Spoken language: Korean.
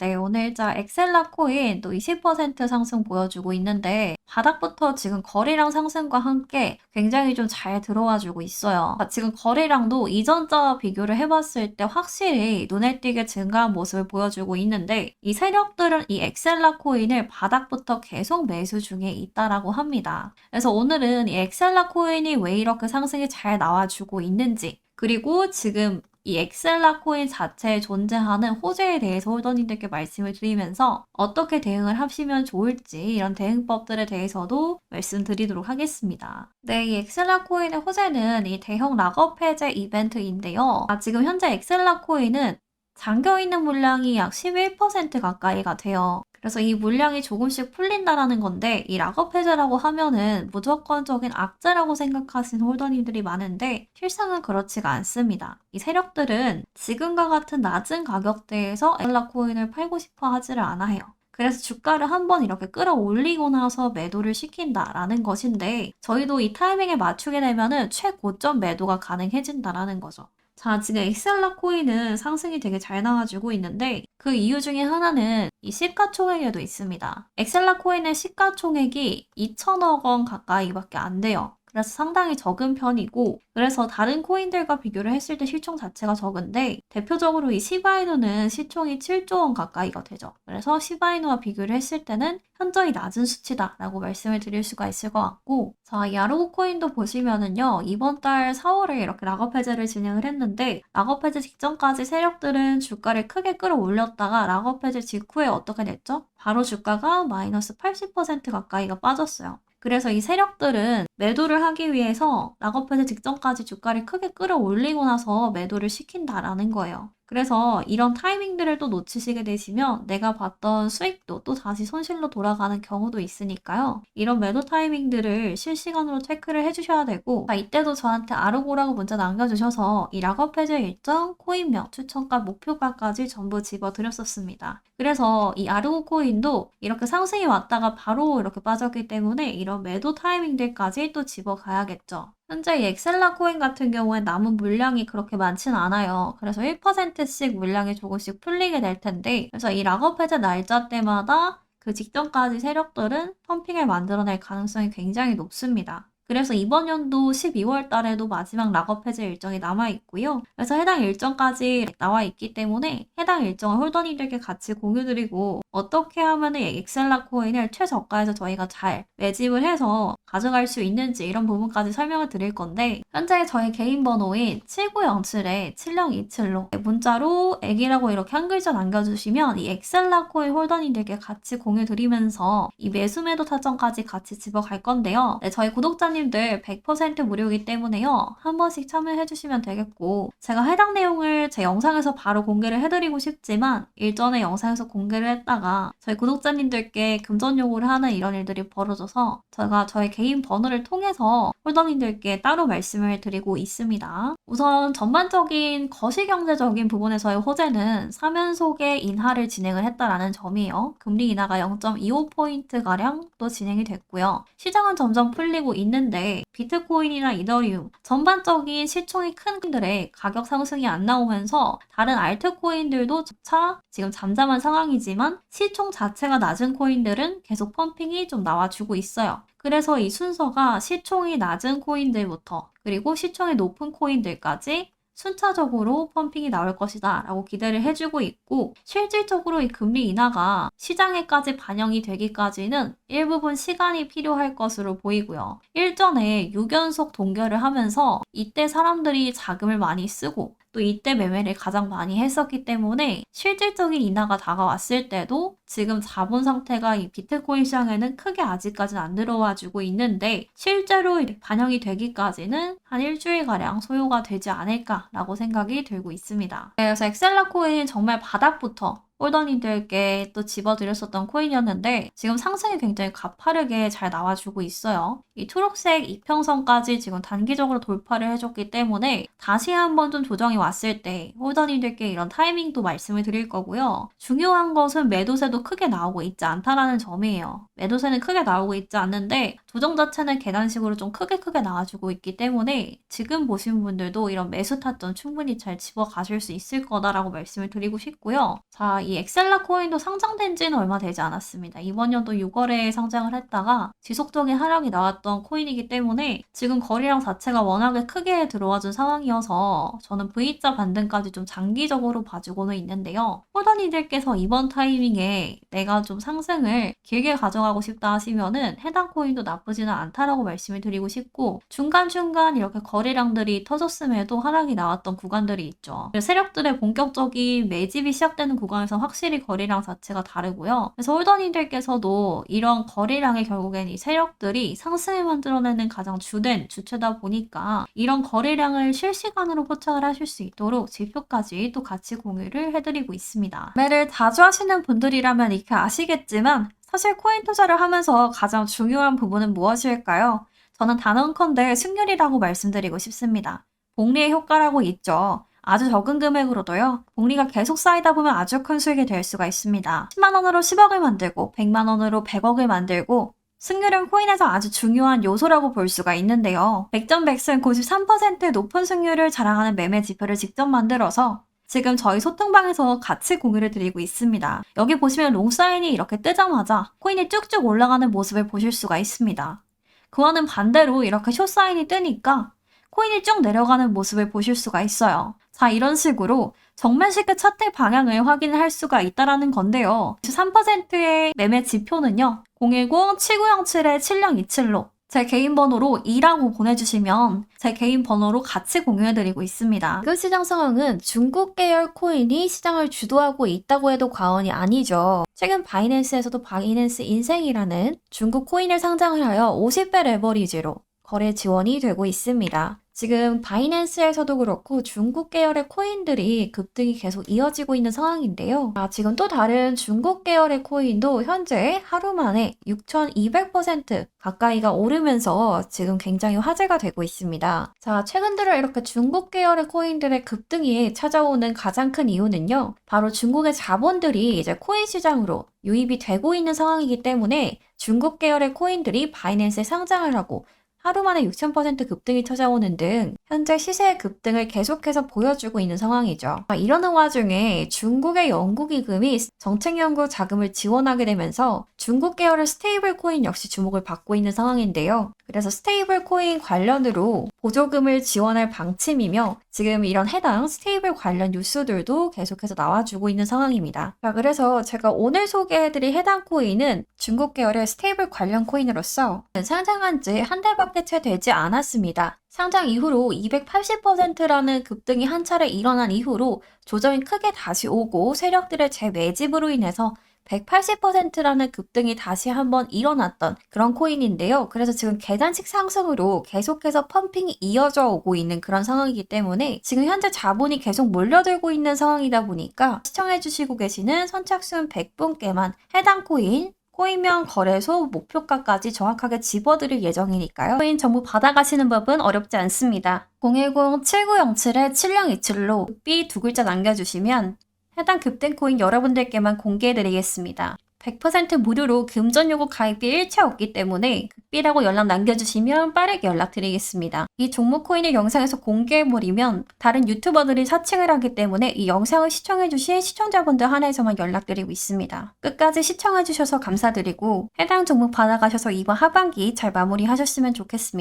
네, 오늘자 엑셀라 코인 또 20% 상승 보여주고 있는데 바닥부터 지금 거래량 상승과 함께 굉장히 좀 잘 들어와 주고 있어요. 아, 지금 거래량도 이전자와 비교를 해봤을 때 확실히 눈에 띄게 증가한 모습을 보여주고 있는데 이 세력들은 이 엑셀라 코인을 바닥부터 계속 매수 중에 있다라고 합니다. 그래서 오늘은 이 엑셀라 코인이 왜 이렇게 상승이 잘 나와주고 있는지 그리고 지금 이 엑셀라 코인 자체에 존재하는 호재에 대해서 홀더님들께 말씀을 드리면서 어떻게 대응을 하시면 좋을지 이런 대응법들에 대해서도 말씀드리도록 하겠습니다. 네, 이 엑셀라 코인의 호재는 이 대형 락업 해제 이벤트인데요. 아, 지금 현재 엑셀라 코인은 잠겨 있는 물량이 약 11% 가까이가 돼요. 그래서 이 물량이 조금씩 풀린다라는 건데 이 락업 해제라고 하면은 무조건적인 악재라고 생각하시는 홀더님들이 많은데 실상은 그렇지가 않습니다. 이 세력들은 지금과 같은 낮은 가격대에서 엑셀라 코인을 팔고 싶어 하지를 않아요. 그래서 주가를 한번 이렇게 끌어올리고 나서 매도를 시킨다라는 것인데 저희도 이 타이밍에 맞추게 되면은 최고점 매도가 가능해진다라는 거죠. 자, 지금 엑셀라 코인은 상승이 되게 잘 나와주고 있는데 그 이유 중에 하나는 이 시가총액에도 있습니다. 엑셀라 코인의 시가총액이 2천억 원 가까이밖에 안 돼요. 그래서 상당히 적은 편이고 그래서 다른 코인들과 비교를 했을 때 시총 자체가 적은데 대표적으로 이 시바이누는 시총이 7조 원 가까이가 되죠. 그래서 시바이누와 비교를 했을 때는 현저히 낮은 수치다라고 말씀을 드릴 수가 있을 것 같고 자, 이 아르고 코인도 보시면은요. 이번 달 4월에 이렇게 락업 해제를 진행을 했는데 락업 해제 직전까지 세력들은 주가를 크게 끌어올렸다가 락업 해제 직후에 어떻게 됐죠? 바로 주가가 마이너스 80% 가까이가 빠졌어요. 그래서 이 세력들은 매도를 하기 위해서 락업해제 직전까지 주가를 크게 끌어올리고 나서 매도를 시킨다라는 거예요. 그래서 이런 타이밍들을 또 놓치시게 되시면 내가 봤던 수익도 또 다시 손실로 돌아가는 경우도 있으니까요. 이런 매도 타이밍들을 실시간으로 체크를 해주셔야 되고 자, 이때도 저한테 아르고라고 문자 남겨주셔서 이 락업 해제 일정, 코인명, 추천가, 목표가까지 전부 집어드렸었습니다. 그래서 이 아르고 코인도 이렇게 상승이 왔다가 바로 이렇게 빠졌기 때문에 이런 매도 타이밍들까지 또 집어가야겠죠. 현재 이 엑셀라 코인 같은 경우에 남은 물량이 그렇게 많진 않아요. 그래서 1%씩 물량이 조금씩 풀리게 될 텐데, 그래서 이 락업 해제 날짜 때마다 그 직전까지 세력들은 펌핑을 만들어낼 가능성이 굉장히 높습니다. 그래서 이번 연도 12월 달에도 마지막 락업 해제 일정이 남아 있고요. 그래서 해당 일정까지 나와 있기 때문에 해당 일정을 홀더님들께 같이 공유드리고 어떻게 하면 이 엑셀라 코인을 최저가에서 저희가 잘 매집을 해서 가져갈 수 있는지 이런 부분까지 설명을 드릴 건데 현재 저희 개인 번호인 7907에 7027로 문자로 애기라고 이렇게 한 글자 남겨주시면 이 엑셀라 코인 홀더님들께 같이 공유드리면서 이 매수 매도 타점까지 같이 집어갈 건데요. 네, 저희 구독자 님들 100% 무료이기 때문에요. 한 번씩 참여해 주시면 되겠고 제가 해당 내용을 제 영상에서 바로 공개를 해드리고 싶지만 일전에 영상에서 공개를 했다가 저희 구독자님들께 금전 요구를 하는 이런 일들이 벌어져서 제가 저희 개인 번호를 통해서 홀더님들께 따로 말씀을 드리고 있습니다. 우선 전반적인 거시경제적인 부분에서의 호재는 3연속의 인하를 진행을 했다라는 점이에요. 금리 인하가 0.25포인트가량 또 진행이 됐고요. 시장은 점점 풀리고 있는 데 비트코인이나 이더리움 전반적인 시총이 큰 들의 가격 상승이 안 나오면서 다른 알트코인들도 차 지금 잠잠한 상황이지만 시총 자체가 낮은 코인들은 계속 펌핑이 좀 나와주고 있어요. 그래서 이 순서가 시총이 낮은 코인들부터 그리고 시총이 높은 코인들까지 순차적으로 펌핑이 나올 것이다 라고 기대를 해주고 있고 실질적으로 이 금리 인하가 시장에까지 반영이 되기까지는 일부분 시간이 필요할 것으로 보이고요. 일전에 6연속 동결을 하면서 이때 사람들이 자금을 많이 쓰고 또 이때 매매를 가장 많이 했었기 때문에 실질적인 인하가 다가왔을 때도 지금 자본 상태가 이 비트코인 시장에는 크게 아직까지는 안 들어와 주고 있는데 실제로 반영이 되기까지는 한 일주일가량 소요가 되지 않을까라고 생각이 들고 있습니다. 그래서 엑셀라 코인 정말 바닥부터 홀더님들께 또 집어드렸었던 코인이었는데 지금 상승이 굉장히 가파르게 잘 나와주고 있어요. 이 초록색 이평선까지 지금 단기적으로 돌파를 해줬기 때문에 다시 한번 좀 조정이 왔을 때 홀더님들께 이런 타이밍도 말씀을 드릴 거고요. 중요한 것은 매도세도 크게 나오고 있지 않다라는 점이에요. 매도세는 크게 나오고 있지 않는데 조정 자체는 계단식으로 좀 크게 크게 나와주고 있기 때문에 지금 보신 분들도 이런 매수 타점 충분히 잘 집어 가실 수 있을 거다라고 말씀을 드리고 싶고요. 자, 이 엑셀라 코인도 상장된 지는 얼마 되지 않았습니다. 이번 연도 6월에 상장을 했다가 지속적인 하락이 나왔 던 코인이기 때문에 지금 거래량 자체가 워낙에 크게 들어와준 상황이어서 저는 V자 반등까지 좀 장기적으로 봐주고는 있는데요. 홀더니들께서 이번 타이밍에 내가 좀 상승을 길게 가져가고 싶다 하시면은 해당 코인도 나쁘지는 않다라고 말씀을 드리고 싶고 중간중간 이렇게 거래량들이 터졌음에도 하락이 나왔던 구간들이 있죠. 세력들의 본격적인 매집이 시작되는 구간에서 확실히 거래량 자체가 다르고요. 그래서 홀더니들께서도 이런 거래량의 결국엔 이 세력들이 상승 을 만들어내는 가장 주된 주체다 보니까 이런 거래량을 실시간으로 포착을 하실 수 있도록 지표까지 또 같이 공유를 해드리고 있습니다. 매를 자주 하시는 분들이라면 이렇게 아시겠지만 사실 코인 투자를 하면서 가장 중요한 부분은 무엇일까요? 저는 단언컨대 승률이라고 말씀드리고 싶습니다. 복리의 효과라고 있죠. 아주 적은 금액으로도요. 복리가 계속 쌓이다 보면 아주 큰 수익이 될 수가 있습니다. 10만 원으로 10억을 만들고 100만 원으로 100억을 만들고 승률은 코인에서 아주 중요한 요소라고 볼 수가 있는데요. 100점 100승 93%의 높은 승률을 자랑하는 매매 지표를 직접 만들어서 지금 저희 소통방에서 같이 공유를 드리고 있습니다. 여기 보시면 롱사인이 이렇게 뜨자마자 코인이 쭉쭉 올라가는 모습을 보실 수가 있습니다. 그와는 반대로 이렇게 숏사인이 뜨니까 코인이 쭉 내려가는 모습을 보실 수가 있어요. 자, 이런 식으로 정말 쉽게 차트 방향을 확인을 할 수가 있다라는 건데요. 3%의 매매 지표는요. 010-7907-7027로 제 개인 번호로 2라고 보내주시면 제 개인 번호로 같이 공유해드리고 있습니다. 그 시장 상황은 중국 계열 코인이 시장을 주도하고 있다고 해도 과언이 아니죠. 최근 바이낸스에서도 바이낸스 인생이라는 중국 코인을 상장을 하여 50배 레버리지로 거래 지원이 되고 있습니다. 지금 바이낸스에서도 그렇고 중국 계열의 코인들이 급등이 계속 이어지고 있는 상황인데요. 아, 지금 또 다른 중국 계열의 코인도 현재 하루 만에 6,200% 가까이가 오르면서 지금 굉장히 화제가 되고 있습니다. 자, 최근 들어 이렇게 중국 계열의 코인들의 급등이 찾아오는 가장 큰 이유는요. 바로 중국의 자본들이 이제 코인 시장으로 유입이 되고 있는 상황이기 때문에 중국 계열의 코인들이 바이낸스에 상장을 하고 하루 만에 6,000% 급등이 찾아오는 등 현재 시세의 급등을 계속해서 보여주고 있는 상황이죠. 아, 이러는 와중에 중국의 연구기금이 정책연구 자금을 지원하게 되면서 중국 계열의 스테이블 코인 역시 주목을 받고 있는 상황인데요. 그래서 스테이블 코인 관련으로 보조금을 지원할 방침이며 지금 이런 해당 스테이블 관련 뉴스들도 계속해서 나와주고 있는 상황입니다. 자, 그래서 제가 오늘 소개해드릴 해당 코인은 중국 계열의 스테이블 관련 코인으로서 상장한 지 한 달밖에 채 되지 않았습니다. 상장 이후로 280%라는 급등이 한 차례 일어난 이후로 조정이 크게 다시 오고 세력들의 재매집으로 인해서 180%라는 급등이 다시 한번 일어났던 그런 코인인데요. 그래서 지금 계단식 상승으로 계속해서 펌핑이 이어져 오고 있는 그런 상황이기 때문에 지금 현재 자본이 계속 몰려들고 있는 상황이다 보니까 시청해주시고 계시는 선착순 100분께만 해당 코인 코인명 거래소 목표가까지 정확하게 집어드릴 예정이니까요. 코인 정보 받아가시는 법은 어렵지 않습니다. 010-7907-7027로 B 두 글자 남겨주시면 해당 급등 코인 여러분들께만 공개해드리겠습니다. 100% 무료로 금전 요구 가입비 일체 없기 때문에 급비라고 연락 남겨주시면 빠르게 연락드리겠습니다. 이 종목 코인을 영상에서 공개해버리면 다른 유튜버들이 사칭을 하기 때문에 이 영상을 시청해주신 시청자분들 한해서만 연락드리고 있습니다. 끝까지 시청해주셔서 감사드리고 해당 종목 받아가셔서 이번 하반기 잘 마무리하셨으면 좋겠습니다.